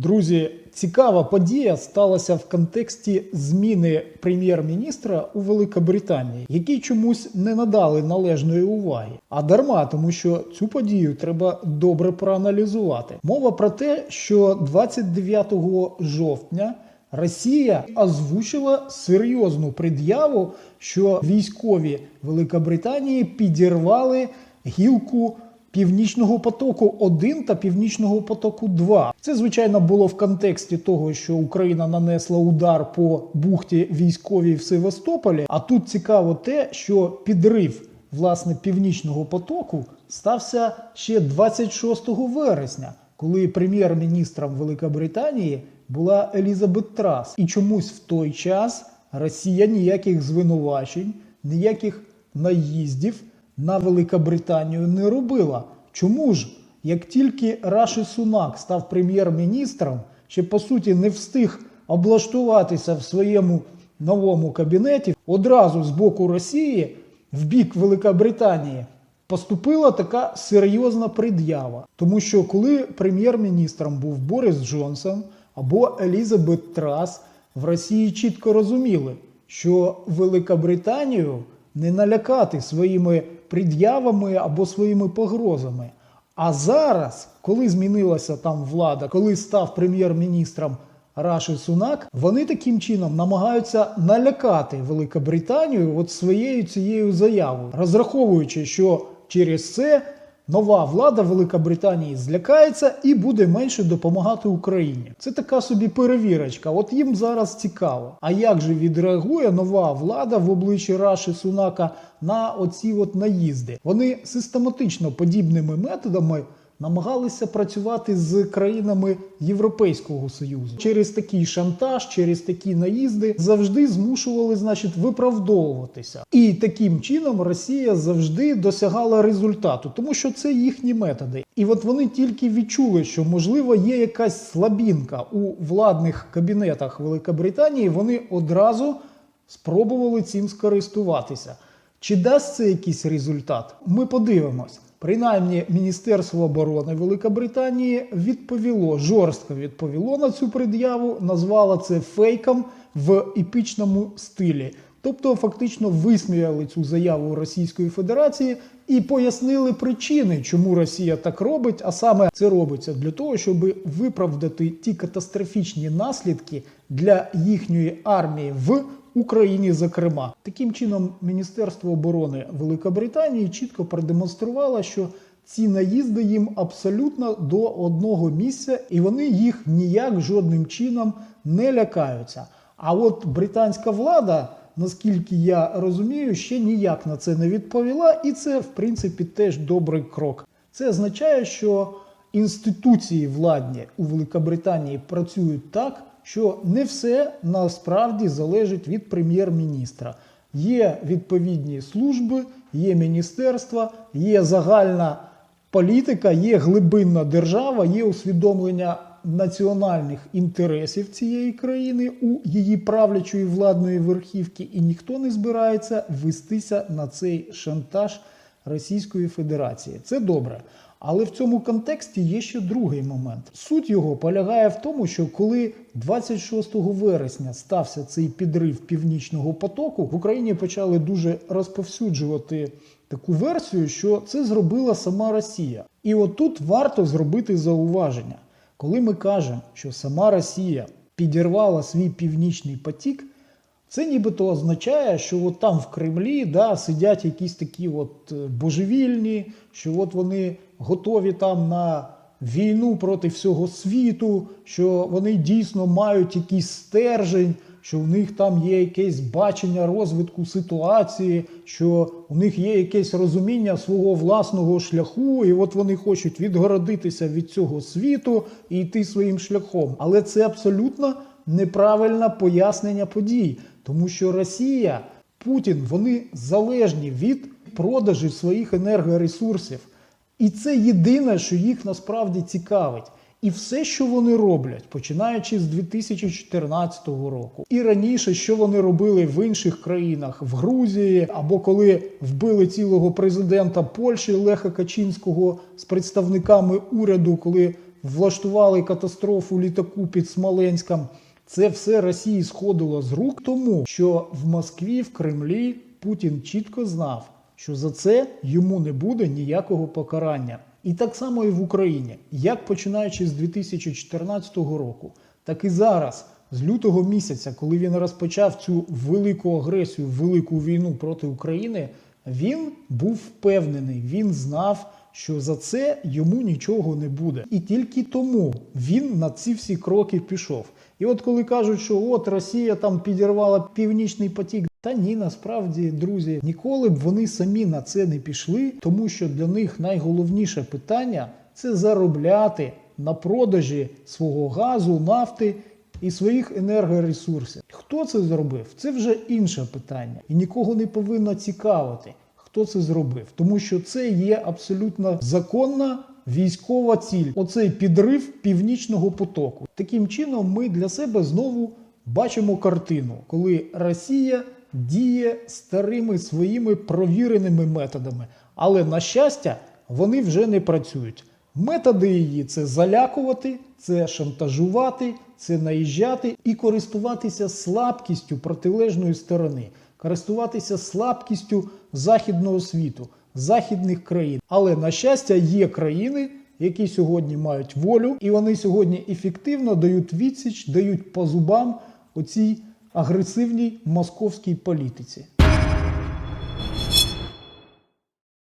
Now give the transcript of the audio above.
Друзі, цікава подія сталася в контексті зміни прем'єр-міністра у Великобританії, які чомусь не надали належної уваги. А дарма, тому що цю подію треба добре проаналізувати. Мова про те, що 29 жовтня. Росія озвучила серйозну пред'яву, що військові Великобританії підірвали гілку Північного потоку 1 та Північного потоку 2. Це звичайно було в контексті того, що Україна нанесла удар по бухті військовій в Севастополі. А тут цікаво те, що підрив власне Північного потоку стався ще 26 вересня, коли прем'єр-міністром Великобританії була Елізабет Трас. І чомусь в той час Росія ніяких звинувачень, ніяких наїздів на Великобританію не робила. Чому ж, як тільки Раші Сунак став прем'єр-міністром, ще по суті не встиг облаштуватися в своєму новому кабінеті, одразу з боку Росії в бік Великобританії поступила така серйозна пред'ява. Тому що коли прем'єр-міністром був Борис Джонсон або Елізабет Трас, в Росії чітко розуміли, що Великобританію не налякати своїми пред'явами або своїми погрозами. А зараз, коли змінилася там влада, коли став прем'єр-міністром Раші Сунак, вони таким чином намагаються налякати Великобританію от своєю цією заявою, розраховуючи, що через це нова влада Великобританії злякається і буде менше допомагати Україні. Це така собі перевірочка. От їм зараз цікаво. А як же відреагує нова влада в обличчі Раші Сунака на оці от наїзди? Вони систематично подібними методами. Намагалися працювати з країнами Європейського союзу через такий шантаж, через такі наїзди завжди змушували, значить, виправдовуватися. І таким чином Росія завжди досягала результату, тому що це їхні методи. І от вони тільки відчули, що можливо є якась слабінка у владних кабінетах Великобританії. Вони одразу спробували цим скористуватися. Чи дасть це якийсь результат? Ми подивимось. Принаймні, Міністерство оборони Великобританії відповіло, жорстко відповіло на цю пред'яву, назвало це фейком в епічному стилі. Тобто, фактично висміяли цю заяву Російської Федерації і пояснили причини, чому Росія так робить. А саме це робиться для того, щоб виправдати ті катастрофічні наслідки для їхньої армії в Україні, зокрема, таким чином, Міністерство оборони Великобританії чітко продемонструвало, що ці наїзди їм абсолютно до одного місця, і вони їх ніяк жодним чином не лякаються. А от британська влада, наскільки я розумію, ще ніяк на це не відповіла, і це в принципі теж добрий крок. Це означає, що інституції владні у Великобританії працюють так що не все насправді залежить від прем'єр-міністра. Є відповідні служби, є міністерства, є загальна політика, є глибинна держава, є усвідомлення національних інтересів цієї країни у її правлячої владної верхівки, і ніхто не збирається вестися на цей шантаж Російської Федерації. Це добре. Але в цьому контексті є ще другий момент. Суть його полягає в тому, що коли 26 вересня стався цей підрив північного потоку, в Україні почали дуже розповсюджувати таку версію, що це зробила сама Росія. І отут варто зробити зауваження, коли ми кажемо, що сама Росія підірвала свій північний потік. Це нібито означає, що от там в Кремлі да, сидять якісь такі от божевільні, що от вони готові там на війну проти всього світу, що вони дійсно мають якийсь стержень, що в них там є якесь бачення розвитку ситуації, що у них є якесь розуміння свого власного шляху, і от вони хочуть відгородитися від цього світу і йти своїм шляхом. Але це абсолютно неправильне пояснення подій, тому що Росія, Путін, вони залежні від продажу своїх енергоресурсів. І це єдине, що їх насправді цікавить. І все, що вони роблять, починаючи з 2014 року, і раніше, що вони робили в інших країнах, в Грузії, або коли вбили цілого президента Польщі Леха Качинського з представниками уряду, коли влаштували катастрофу літаку під Смоленськом. Це все Росії сходило з рук, тому що в Москві, в Кремлі Путін чітко знав, що за це йому не буде ніякого покарання. І так само і в Україні, як починаючи з 2014 року, так і зараз, з лютого місяця, коли він розпочав цю велику агресію, велику війну проти України, він був впевнений, він знав, що за це йому нічого не буде. І тільки тому він на ці всі кроки пішов. І от коли кажуть, що от Росія там підірвала північний потік. Та ні, насправді, друзі, ніколи б вони самі на це не пішли, тому що для них найголовніше питання це заробляти на продажі свого газу, нафти і своїх енергоресурсів. Хто це зробив? Це вже інше питання, і нікого не повинно цікавити, хто це зробив, тому що це є абсолютно законна військова ціль. Оцей підрив північного потоку. Таким чином, ми для себе знову бачимо картину, коли Росія діє старими своїми провіреними методами, але на щастя, вони вже не працюють. Методи її це залякувати, це шантажувати, це наїжджати і користуватися слабкістю протилежної сторони, користуватися слабкістю західного світу, західних країн. Але на щастя, є країни, які сьогодні мають волю, і вони сьогодні ефективно дають відсіч, дають по зубам оцій агресивній московській політиці.